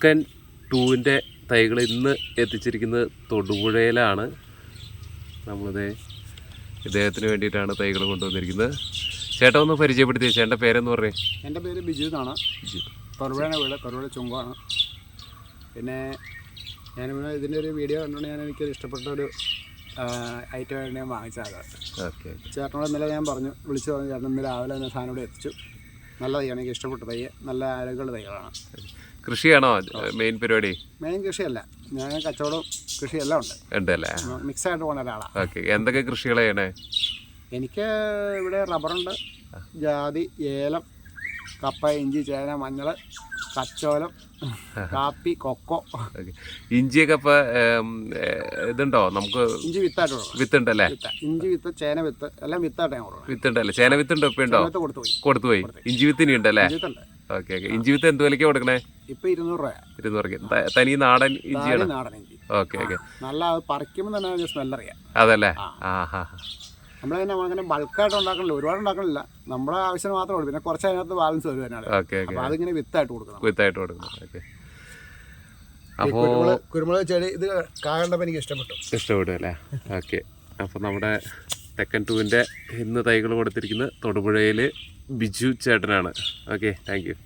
തെക്കൻ ടൂവിന്റെ തൈകൾ ഇന്ന് എത്തിച്ചിരിക്കുന്നത് തൊടുപുഴയിലാണ്. നമ്മളിത് ഇദ്ദേഹത്തിന് വേണ്ടിയിട്ടാണ് തൈകൾ കൊണ്ടുവന്നിരിക്കുന്നത്. ചേട്ടാ ഒന്ന് പരിചയപ്പെടുത്തി ചേട്ടന്റെ പേരെന്ന് പറഞ്ഞേ. എന്റെ പേര് ബിജു. എന്നാണ് തൊടുപുഴയാണ് വീട് തൊടുപുഴ ചുങ്കാണ്. പിന്നെ ഞാൻ ഇതിന്റെ ഒരു വീഡിയോ കണ്ടുകൊണ്ട് ഞാൻ എനിക്ക് ഇഷ്ടപ്പെട്ട ഒരു ഐറ്റം ഞാൻ വാങ്ങിച്ചത്. ഓക്കെ. ചേട്ടനോട് ഇന്നലെ ഞാൻ പറഞ്ഞു വിളിച്ചു പറഞ്ഞു ചേട്ടൻ ഇന്ന് രാവിലെ തന്നെ സാധനം ഇവിടെ എത്തിച്ചു. നല്ല തൈയാണ് എനിക്ക് ഇഷ്ടപ്പെട്ട തൈ നല്ല ആരോഗ്യമുള്ള തൈകളാണ്. കൃഷിയാണോ മെയിൻ പരിപാടി? മെയിൻ കൃഷിയല്ല. ഞാൻ കച്ചവടം കൃഷിയെല്ലാം ഉണ്ട്. ഉണ്ടല്ലേ? മിക്സായിട്ട് പോകുന്ന ഒരാളാണ്. ഓക്കെ എന്തൊക്കെ കൃഷികളാണ് എനിക്ക് ഇവിടെ റബ്ബറുണ്ട് ജാതി ഏലം കപ്പ ഇഞ്ചി ചേന മഞ്ഞൾ കച്ചോലം കാപ്പി കൊക്കോ. ഇഞ്ചിയൊക്കെ ഇപ്പൊ ഇതുണ്ടോ? നമുക്ക് ഇഞ്ചി വിത്തായിട്ട് വിത്തുണ്ടല്ലേ? ഇഞ്ചി വിത്ത് ചേന വിത്ത് എല്ലാം വിത്തായിട്ടാണ് കൊടുക്കണം വിത്തുണ്ടല്ലേ? ചേന വിത്തുണ്ടോ ഇപ്പൊ ഉണ്ടോ? കൊടുത്തുപോയി കൊടുത്തു പോയി. കൊടുത്തു പോയി. ഇഞ്ചി വിത്തിന് ഉണ്ടല്ലേ? Okay okay. ഇഞ്ചി വിത്ത് എന്ത് വിലക്കാ കൊടുക്കണേ? ഇപ്പൊ ഇരുന്നൂറ് രൂപ ഇരുന്നൂറ് രൂപ തനി നാടൻ ഇഞ്ചിയാണ്? നാടൻ ഇഞ്ചി. Okay okay. നല്ല അത് പറിക്കുമ്പോൾ തന്നെ സ്മെല്ലറിയാം അതല്ലേ. ആ. ഹാ നമ്മളതിനെ അങ്ങനെ ബൾക്കായിട്ട് ഉണ്ടാക്കണില്ല ഒരുപാട് ഉണ്ടാക്കണില്ല. നമ്മുടെ ആവശ്യത്തിന് മാത്രമേ ഉള്ളൂ. പിന്നെ കുറച്ച് അതിനകത്ത് ബാലൻസ് വരും അതിനാണ് അപ്പോൾ അതിങ്ങനെ വിത്തായിട്ട് കൊടുക്കണം. വിത്തായിട്ട് കൊടുക്കണം. ഓക്കെ അപ്പോൾ കുരുമുളക് ചെടി ഇത് കാകണ്ടപ്പോൾ എനിക്ക് ഇഷ്ടപ്പെട്ടു. ഇഷ്ടപ്പെട്ടു അല്ലേ? ഓക്കെ അപ്പോൾ നമ്മുടെ തെക്കൻ ടൂവിന്റെ ഇന്ന് തൈകൾ കൊടുത്തിരിക്കുന്നത് തൊടുപുഴയിൽ ബിജു ചേട്ടനാണ്. Okay thank you